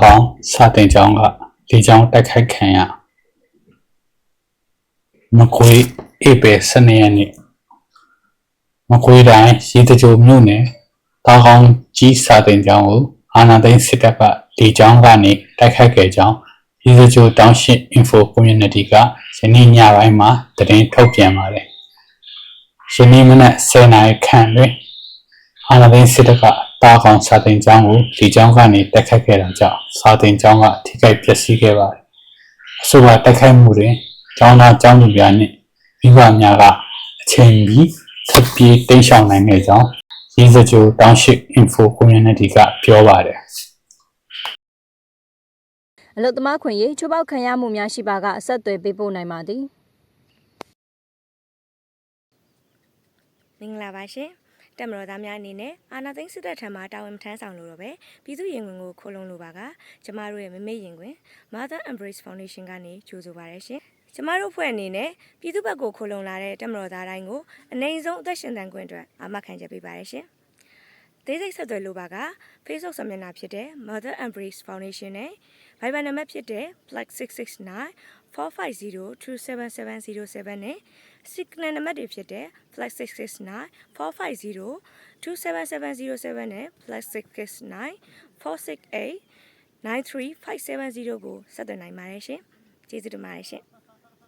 ကောင်စာတင်ကျောင်းကလေကျောင်းတိုက်ခိုက်ခံရမခွေဧပြီ12ရက်နေ့မခွေတိုင်းရေတကြိုမြို့နယ်တာကောင်ကြီးစာတင်ကျောင်းကိုအာနာသိန်းစစ်တပ်ကလေကျောင်းကနေတိုက်ခိုက်ခဲ့ကြောင်းရေတကြိုတောင်းရှင်း info community ကယနေ့ညပိုင်းမှာသတင်းထုတ်ပြန်ပါတယ်ယနေ့မနက်10:00နာရီခန့်တွင်အာနာသိန်းစစ်တပ်က တာကောင်စာတင်ကျောင်းကိုဒီကျောင်းကနေတက်ခတ်ခဲ့တာကြောင့်စာတင်ကျောင်းကထိခိုက်ပျက်စီးခဲ့ပါတယ်။အဆိုပါတက်ခိုက်မှုတွင်ကျောင်းသားကျောင်းသူများနှင့်မိဘများကအချိန်မီဆက်ပြေးတိတ်ရှောင်နိုင်ခဲ့ကြောင်းရေးစကြိုတောင်းရှိ info community ကပြောပါတယ်။အလုတ်သမားခွင့်ရေးချိုးပေါက်ခံရမှုများရှိပါကအဆက်အသွယ်ပေးပို့နိုင်ပါသည်မင်္ဂလာပါရှင် တက်မတော်သားများအနေနဲ့အာနာသိန်းစစ်တပ်ထံမှတာဝန်မထမ်းဆောင်လို့တော့ပဲပြည်သူရင်ခွင်ကိုခိုးလုံလိုပါကကျမတို့ရဲ့မမေ့ရင်ခွင် Mother Embrace Foundation ကနေကြိုဆိုပါရရှင်ကျမတို့ဖွဲ့အနေနဲ့ပြည်သူဘက်ကိုခိုးလုံလာတဲ့တက်မတော်သားတိုင်းကိုအနိုင်ဆုံးအသက်ရှင်သန်ခွင့်အတွက်အာမခံချက်ပေးပါရရှင်သေးစိတ်ဆက်သွယ်လိုပါက Facebook စာမျက်နှာဖြစ်တဲ့ Mother Embrace Foundation နဲ့ Viber နံပါတ်ဖြစ်တဲ့ +669 450277707နဲ့ Signal နံပါတ်တွေဖြစ်တဲ့ +669 450 27707နဲ့ +669 468 93570ကိုဆက်သွယ်နိုင်ပါတယ်ရှင်ကျေးဇူးတင်ပါတယ်ရှင်